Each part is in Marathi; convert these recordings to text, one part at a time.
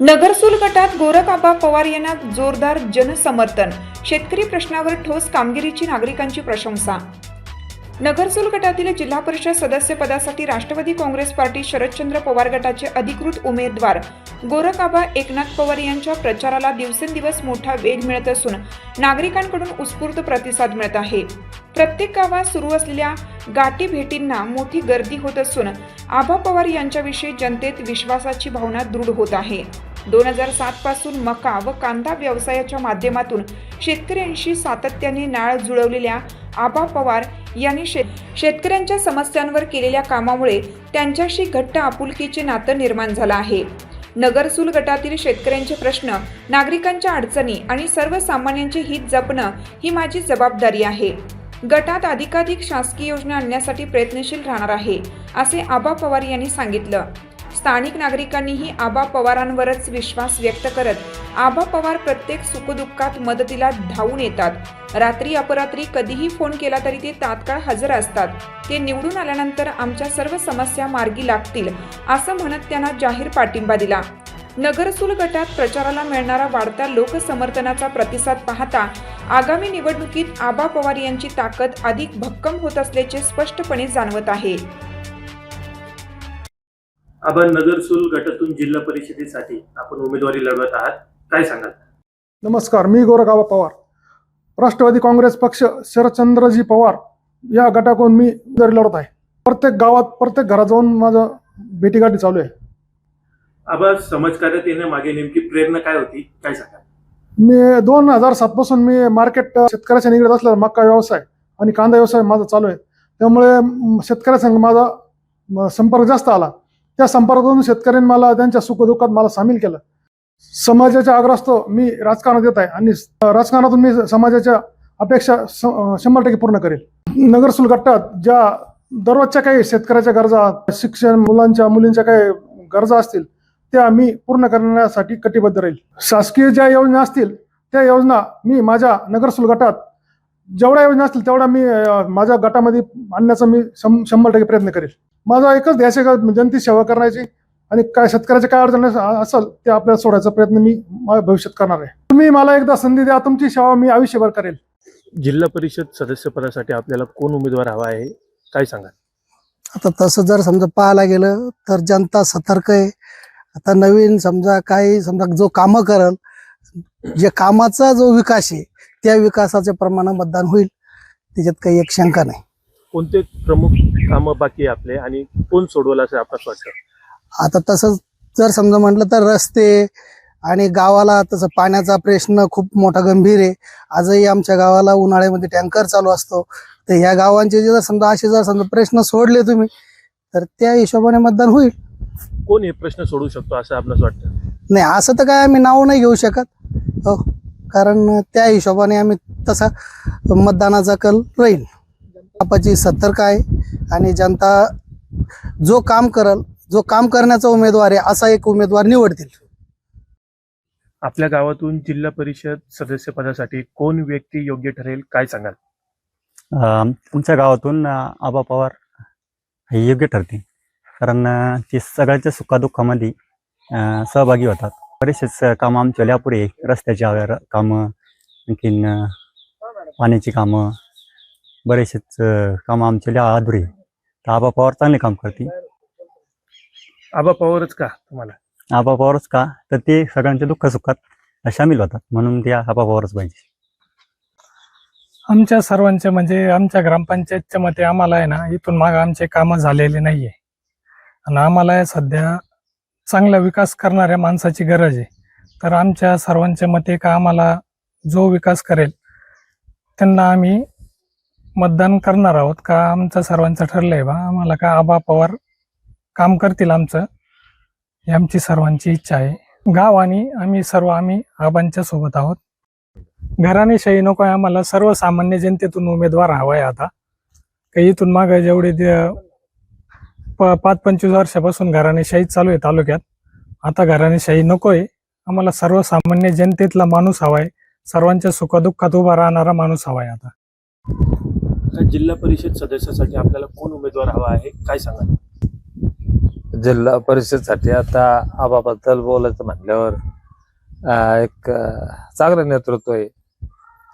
नगरसूल गटात गोरखाबा पवार यांना जोरदार जनसमर्थन. शेतकरी प्रश्नावर ठोस कामगिरीची नागरिकांची प्रशंसा. नगरसूल गटातील जिल्हा परिषद सदस्य पदासाठी राष्ट्रवादी काँग्रेस पार्टी शरदचंद्र पवार गटाचे अधिकृत उमेदवार. गोरखाबा एकनाथ पवार यांच्या प्रचाराला दिवसेंदिवस मोठा वेग मिळत असून नागरिकांकडून उत्स्फूर्त प्रतिसाद मिळत आहे. प्रत्येक गावात सुरू असलेल्या गाठी भेटींना मोठी गर्दी होत असून आभा पवार यांच्याविषयी जनतेत विश्वासाची भावना दृढ होत आहे. दोन हजार सात पासून मका व कांदा व्यवसायाच्या माध्यमातून शेतकऱ्यांशी सातत्याने नाळ जुळवलेल्या आबा पवार यांनी शेत शेतकऱ्यांच्या समस्यांवर केलेल्या कामामुळे त्यांच्याशी घट्ट आपुलकीचे नातं निर्माण झालं आहे. नगरसूल गटातील शेतकऱ्यांचे प्रश्न नागरिकांच्या अडचणी आणि सर्वसामान्यांचे हित जपणं ही माझी जबाबदारी आहे. गटात अधिकाधिक शासकीय योजना आणण्यासाठी प्रयत्नशील राहणार आहे असे आबा पवार यांनी सांगितलं. स्थानिक नागरिकांनीही आबा पवारांवरच विश्वास व्यक्त करत आबा पवार प्रत्येक सुखदुःखात मदतीला धावून येतात. रात्री अपरात्री कधीही फोन केला तरी ते तात्काळ हजर असतात. ते निवडून आल्यानंतर आमच्या सर्व समस्या मार्गी लागतील असं म्हणत त्यांना जाहीर पाठिंबा दिला. नगरसूल गटात प्रचाराला मिळणारा वाढता लोकसमर्थनाचा प्रतिसाद पाहता आगामी निवडणुकीत आबा पवार यांची ताकद अधिक भक्कम होत असल्याचे स्पष्टपणे जाणवत आहे. आपण नगरसूल गटातून जिल्हा परिषदेसाठी आपण उमेदवारी लढवत आहात. काय सांगाल? नमस्कार मी गोरगावा पवार. राष्ट्रवादी काँग्रेस पक्ष शरदचंद्रजी पवार या गटाकडून मी उमेदवारी लढत आहे. प्रत्येक गावात प्रत्येक घरात जाऊन माझं भेटीगाठी चालू आहे. आबा समाजकार्यात येण्यामागे नेमकी प्रेरणा काय होती? काय सांगाल? मी दोन हजार सातपासून मी मार्केट शेतकऱ्याच्या निगडीत असलेला मक्का व्यवसाय आणि कांदा व्यवसाय माझा चालू आहे. त्यामुळे शेतकऱ्यासंग माझा संपर्क जास्त आला. त्या संपर्कातून शेतकऱ्यांनी मला त्यांच्या सुखदुःखात मला सामील केलं. समाजाच्या आग्रहास्तव मी राजकारणात येत आहे आणि राजकारणातून मी समाजाच्या अपेक्षा शंभर टक्के पूर्ण करेल. नगर गटात ज्या दररोजच्या काही शेतकऱ्याच्या गरजा शिक्षण मुलांच्या मुलींच्या काही गरजा असतील त्या मी पूर्ण करण्यासाठी कटिबद्ध राहील. शासकीय ज्या योजना असतील त्या योजना मी माझ्या नगरसूल गटात जेवढ्या योजना असतील तेवढ्या मी माझ्या गटामध्ये आणण्याचा मी शं- शंभर टक्के प्रयत्न करेल. माझा एकच ध्येय आहे का जनतेची सेवा करण्याची? आणि काय शेतकऱ्याच्या काय अडचण अस- असेल ते आपल्याला सोडायचा प्रयत्न मी माझ्या भविष्यात करणार आहे. तुम्ही मला एकदा संधी द्या तुमची सेवा मी आयुष्यभर करेल. जिल्हा परिषद सदस्यपदासाठी आपल्याला कोण उमेदवार हवा आहे काय सांगाल? आता तसं जर समजा पाहायला गेलं तर जनता सतर्क आहे. आता नवीन समजा काही समजा जो कामं करल जे कामाचा जो विकास आहे त्या विकासाच्या प्रमाणे मतदान होईल. त्याच्यात काही एक शंका नाही. कोणते प्रमुख कामं बाकी आहे आपले आणि कोण सोडवलं असं आपल्याला वाटतं. आता तसं जर समजा म्हटलं तर रस्ते आणि गावाला तसं पाण्याचा प्रश्न खूप मोठा गंभीर आहे. आजही आमच्या गावाला उन्हाळ्यामध्ये टँकर चालू असतो. तर ह्या गावांचे जर समजा असे जर समजा प्रश्न सोडले तुम्ही तर त्या हिशोबाने मतदान होईल. कोण हे प्रश्न सोडवू शकतो असं आपल्याला वाटतं? नाही असं तर काय आम्ही नाव नाही घेऊ शकत. हो कारण त्या हिशोबाने आम्ही तसा मतदानाचा कल राहील. बापाची सतर्क आहे. आणि जनता जो काम करल जो काम करण्याचा उमेदवार आहे असा एक उमेदवार निवडतील. आपल्या गावातून जिल्हा परिषद सदस्यपदासाठी कोण व्यक्ती योग्य ठरेल काय सांगाल? तुमच्या गावातून आबा पवार हे योग्य ठरते कारण ते सगळ्याच्या सुखादुःखामध्ये सहभागी होतात. बरेचसेच कामं आमच्या अपुरे आहे रस्त्याची आवर- कामं आणखीन पाण्याची कामं बरेचसेच कामं आमच्या अधुरे. तर आबा पवार चांगले काम करते आबा पवारच का तुम्हाला? आबा पवारच का? तर ते सगळ्यांच्या दुःखसुखात सामील होतात. म्हणून ते आबा पवारच पाहिजे. आमच्या सर्वांचे म्हणजे आमच्या ग्रामपंचायतच्या मते आम्हाला आहे ना इथून माग आमचे कामं झालेले नाहीये. आणि आम्हाला सध्या चांगला विकास करणाऱ्या माणसाची गरज आहे. तर आमच्या सर्वांच्या मते का आम्हाला जो विकास करेल त्यांना आम्ही मतदान करणार आहोत का आमचं सर्वांचं ठरलंय बा. आम्हाला का आबा पवार काम करतील आमचं? ही आमची सर्वांची इच्छा आहे. गाव आणि आम्ही सर्व आम्ही आबांच्या सोबत आहोत. घराणेशाही नको आहे आम्हाला. सर्वसामान्य जनतेतून उमेदवार हवाय आता. काही इथून माग जेवढे प- पाच पंचवीस वर्षापासून घराणेशाही चालू आहे तालुक्यात. आता घराणेशाही नकोय आम्हाला सर्वसामान्य जनतेतला माणूस हवाय सर्वांच्या सुखदुःखात उभा राहणारा माणूस हवाय आता. जिल्हा परिषद सदस्यासाठी आपल्याला कोण उमेदवार हवा आहे? काय सांगा जिल्हा परिषदसाठी आता आबाबद्दल बोलायचं म्हटल्यावर एक चांगलं नेतृत्व आहे.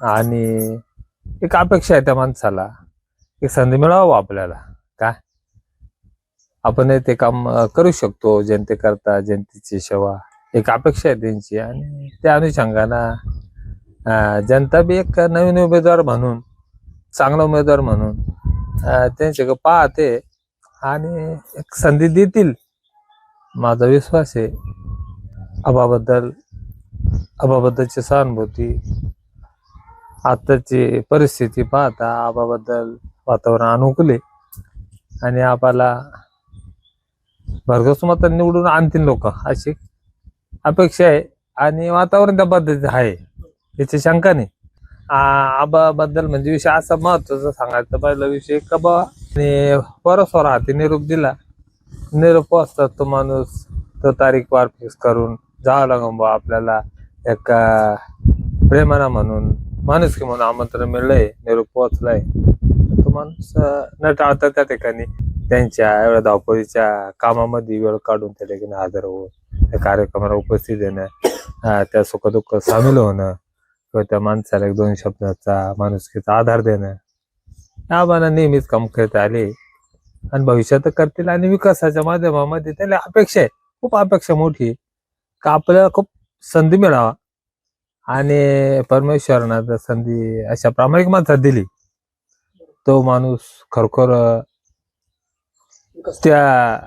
आणि एक अपेक्षा आहे त्या माणसाला एक संधी मिळावं आपल्याला. काय आपण ते काम करू शकतो जनतेकरता जनतेची सेवा. एक अपेक्षा आहे त्यांची. आणि त्या अनुषंगानं जनता बी एक नवीन उमेदवार म्हणून चांगला उमेदवार म्हणून. अं, त्यांच्याकडे पाहते आणि एक संधी देतील. माझा विश्वास आहे. अबाबद्दल अभाबद्दलची सहानुभूती आताची परिस्थिती पाहता आबाबद्दल वातावरण अनुकूल आहे. आणि आबाला भरघोस मत निवडून आणतील लोक अशी अपेक्षा आहे. आणि वातावरण त्या पद्धतीचं आहे. याची शंका नाही. आबाबद्दल म्हणजे विषय असा महत्त्वाचा सांगायचा. पहिला विषय का बा? आणि परस्पर हाती निरोप दिला. निरोप असतात तो माणूस. तो तारीख वार फिक्स करून जावं लागून बा आपल्याला. एका प्रेमाना म्हणून. माणुसकी म्हणून आमंत्रण मिळलंय. निरोप पोहोचलाय तो माणूस न टाळता त्या ठिकाणी. त्यांच्या एवढ्या धावपळीच्या कामामध्ये वेळ काढून त्या ठिकाणी हजर होऊन त्या कार्यक्रमाला उपस्थित येणं त्या सुखदुःख सामील होणं किंवा त्या माणसाला एक दोन शब्दाचा माणुसकीचा आधार देणं. या आम्हाला नेहमीच काम करत आले. आणि भविष्यात करतील आणि विकासाच्या माध्यमामध्ये त्याला अपेक्षा आहे. खूप अपेक्षा मोठी का आपल्याला खूप संधी मिळावा. आणि परमेश्वरानं संधी अशा प्रामाणिक माणसात दिली. तो माणूस खरोखर त्या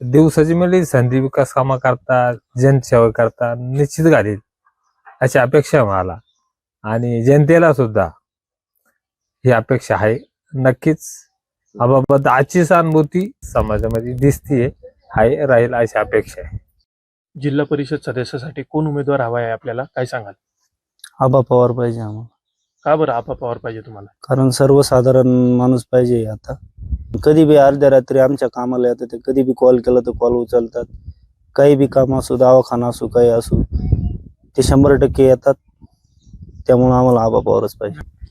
दिवसाची मिळेल संधी विकास कामा करता जनसेवा करता निश्चित घालील. अशी अपेक्षा आहे मला. आणि जनतेला सुद्धा ही अपेक्षा आहे. नक्कीच आबाबत आजची सहानुभूती समाजामध्ये दिसतीये आहे राहील अशी अपेक्षा आहे. जिल्हा परिषद सदस्यासाठी कोण उमेदवार हवा आहे आपल्याला? काय सांगाल? आबा पवार पाहिजे आम्हाला. का बरं आपा पवार पाहिजे तुम्हाला? कारण सर्वसाधारण माणूस पाहिजे आता. कधी बी अर्ध्या रात्री आमच्या कामाला येतात ते कधी बी कॉल केला तर कॉल उचलतात. काही बी काम असो दवाखाना असो काही असो ते शंभर टक्के येतात. त्यामुळे आम्हाला आबा पवारच पाहिजे.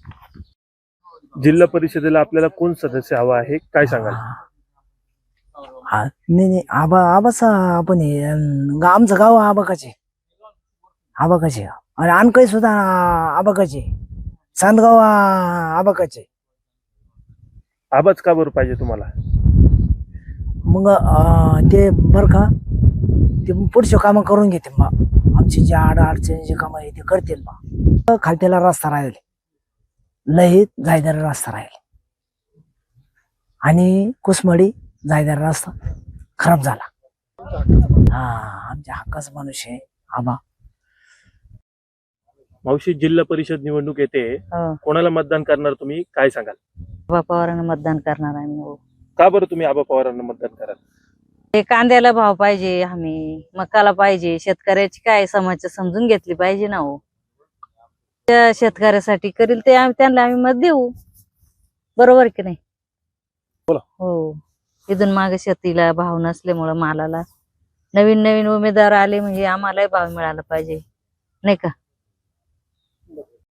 जिल्हा परिषदेला आपल्याला कोण सदस्य हवा आहे? काय सांगाल? हा नाही नाही आबा आबाचा आपण हे, अं, गा- आमचं गाव आबाकाचे. आबाकाचे. आणि आणखी सुद्धा आबाकाचे. चांदगाव आ- आबाकाचे. आबाच का बरं पाहिजे तुम्हाला? मग अं, ते बर का? ते पुढचे कामं करून घेते मग. आमची जे आड अडचणी जे कामं आहे ते करतील मग खालत्याला रस्ता राहील. लहित जायदार रस्ता राहील. आणि कुसमडी जायदार रस्ता खराब झाला. हा आमच्या हक्काचा माणूस आहे आबा मावशी जिल्हा परिषद निवडणूक येते. हो. कोणाला मतदान करणार तुम्ही? काय सांगाल? आबा पवारांना मतदान करणार आम्ही हो. का बरं तुम्ही आबा पवारांना मतदान कराल? ते कांद्याला भाव पाहिजे हमी मकाला पाहिजे शेतकऱ्याची काय समस्या समजून घेतली पाहिजे ना हो. त्या शेतकऱ्यासाठी करील ते आम्ही त्यांना आम्ही मत देऊ. बरोबर की नाही. हो. इथून मागे शेतीला भाव नसल्यामुळं मालाला नवीन नवीन उमेदवार आले म्हणजे आम्हालाही भाव मिळाला पाहिजे. नाही का?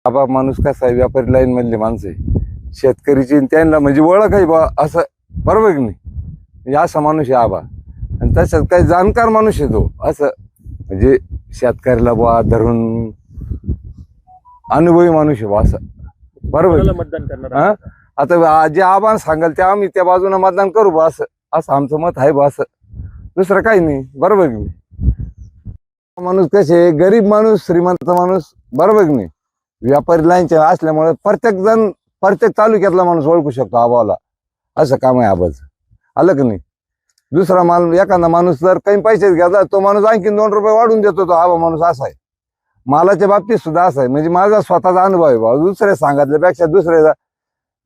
आबा माणूस कसा आहे? व्यापारी लाईन मधले माणसं आहे. शेतकरीची त्यांना म्हणजे ओळख आहे बा असं बरोबर की नाही? म्हणजे असा माणूस आहे आबा आणि तसंच काही जाणकार माणूस आहे तो असं म्हणजे शेतकऱ्याला बा धरून अनुभवी माणूस आहे बा असं. बरोबर कोणाला? मतदान करणार हा? आहात? आता आ- जे आबा सांगाल ते आम्ही त्या बाजूने मतदान करू बा असं. असं आमचं मत आहे बा असं. दुसरं काही नाही. बरोबर की नाही? माणूस कसे गरीब माणूस श्रीमंत माणूस बरोबर की नाही? व्यापारी लाईनचे असल्यामुळे प्रत्येक जण प्रत्येक तालुक्यातला माणूस ओळखू शकतो आबाला असं काम आहे आबाचं. आलं की नाही? दुसरा माल एखादा माणूस जर काही पैसेच घ्यायचा तो माणूस आणखीन दोन रुपये वाढून देतो तो हा माणूस असा आहे. मालाच्या बाबतीत सुद्धा असं आहे. म्हणजे माझा स्वतःचा अनुभव आहे भाऊ. दुसरे सांगितल्यापेक्षा दुसऱ्याचा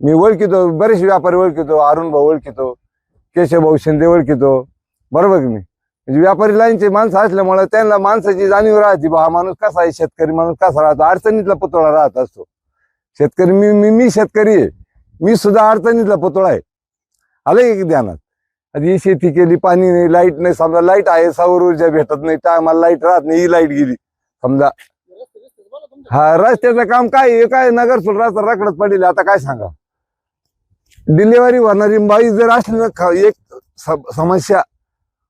मी ओळखितो बरेच व्यापारी ओळखितो अरुण भाऊ ओळखितो केशव भाऊ शिंदे ओळखितो. बरोबर की म्हणजे व्यापारी लाईनचे माणसं असल्यामुळे त्यांना माणसाची जाणीव राहते बा हा माणूस कसा आहे? शेतकरी माणूस कसा राहतो? अडचणीतला पुतळा राहत असतो. शेतकरी मी मी मी शेतकरी आहे. मी सुद्धा अडचणीतला पुतळा आहे. आलं की ध्यानात? आधी शेती केली पाणी नाही लाइट नाही समजा लाइट आहे सौर ऊर्जा भेटत नाही टायमाला लाइट राहत नाही ही लाइट गेली. समजा. हा रस्त्याचं काम काय आहे? काय नगर सोड रस्ता रकडत पडेल आता काय सांगा? डिलिव्हरी होणारी बाई जर असली ना एक समस्या.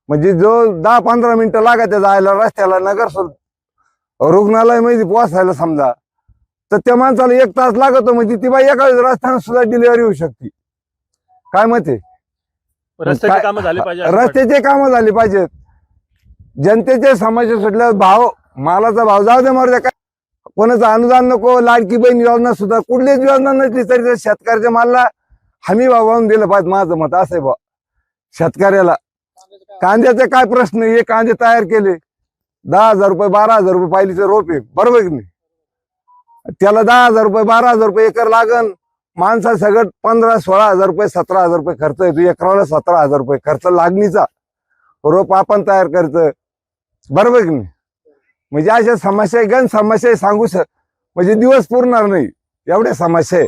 म्हणजे जो दहा पंधरा मिनिटं लागायचं जायला रस्त्याला नगर रुग्णालयमध्ये पोहोचायला समजा. तर त्या माणसाला एक तास लागतो म्हणजे ती बाई एका रस्त्याने सुद्धा डिलिव्हरी होऊ शकते. काय म्हणते रस्त्याची कामं झाली पाहिजे असं वाटतं. रस्त्याचे कामं झाली पाहिजेत. जनतेचे समस्या सुटल्यावर भाव मालाचा भाव. जाऊ दे मरू काय कोणाचं अनुदान नको लाडकी बहीण योजना सुद्धा कुठलीच योजना नसली तरी त्या शेतकऱ्याच्या मालला हमी भाव वाहून दिलं पाहिजे माझं मत असं आहे बा शेतकऱ्याला. कांद्याचे काय प्रश्न? आहे? हे कांदे तयार केले. दहा हजार रुपये बारा हजार रुपये पाहिलीचे रोप आहे. बरोबर की नाही? त्याला दहा हजार रुपये बारा हजार रुपये एकर लागन. माणसा सगळं पंधरा सोळा हजार रुपये सतरा हजार रुपये खर्च येतो. एकराला सतरा हजार रुपये खर्च लागणीचा. रोप आपण तयार करतं बरोबर की नाही? म्हणजे अशा समस्या गण समस्या सांगू श म्हणजे दिवस पुरणार नाही. एवढ्या समस्या आहे